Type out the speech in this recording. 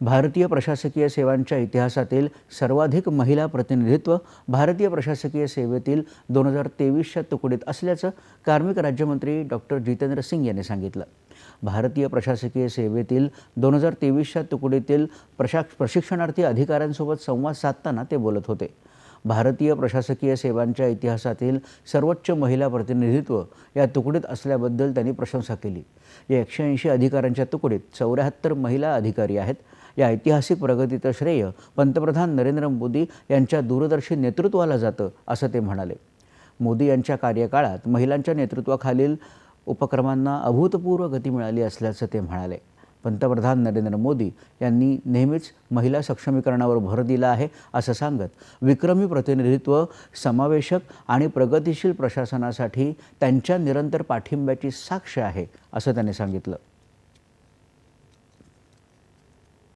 भारतीय प्रशासकीय सेवांच्या इतिहासातील सर्वाधिक महिला प्रतिनिधित्व भारतीय प्रशासकीय सेवेतील दोन हजार तेवीसच्या तुकडीत असल्याचं कार्मिक राज्यमंत्री डॉक्टर जितेंद्र सिंग यांनी सांगितलं. भारतीय प्रशासकीय सेवेतील दोन हजार तेवीसच्या तुकडीतील प्रशा प्रशिक्षणार्थी अधिकाऱ्यांसोबत संवाद साधताना ते बोलत होते. भारतीय प्रशासकीय सेवांच्या इतिहासातील सर्वोच्च महिला प्रतिनिधित्व या तुकडीत असल्याबद्दल त्यांनी प्रशंसा केली. या एकशे ऐंशी अधिकाऱ्यांच्या तुकडीत चौऱ्याहत्तर महिला अधिकारी आहेत. या ऐतिहासिक प्रगतीचं श्रेय पंतप्रधान नरेंद्र मोदी यांच्या दूरदर्शी नेतृत्वाला जातं असं ते म्हणाले. मोदी यांच्या कार्यकाळात महिलांच्या नेतृत्वाखालील उपक्रमांना अभूतपूर्व गती मिळाली असल्याचं ते म्हणाले. पंतप्रधान नरेंद्र मोदी यांनी नेहमीच महिला सक्षमीकरणावर भर दिला आहे असं सांगत विक्रमी प्रतिनिधित्व समावेशक आणि प्रगतिशील प्रशासनासाठी त्यांच्या निरंतर पाठिंब्याची साक्ष आहे असं त्यांनी सांगितलं.